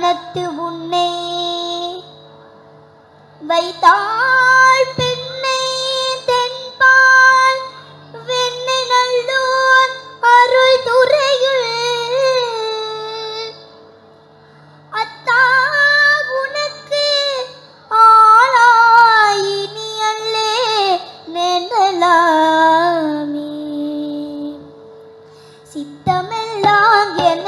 மனத்து உன்னை வைத்தாள் பெண்ணை தென்பால் வெண்ணை நல்லூர் அருள் துறையுள். அத்தா உனக்கு ஆளாயினி அல்லே நின்றலாமே சித்தமெல்லாம் என்ன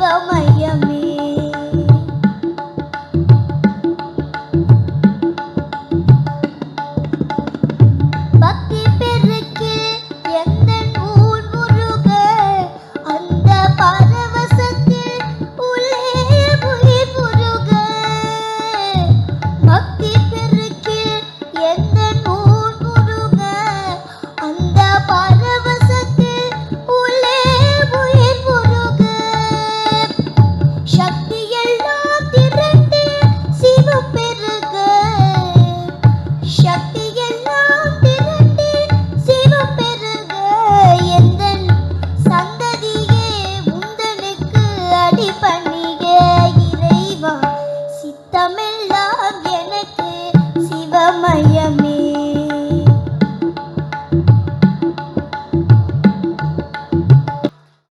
เราไม่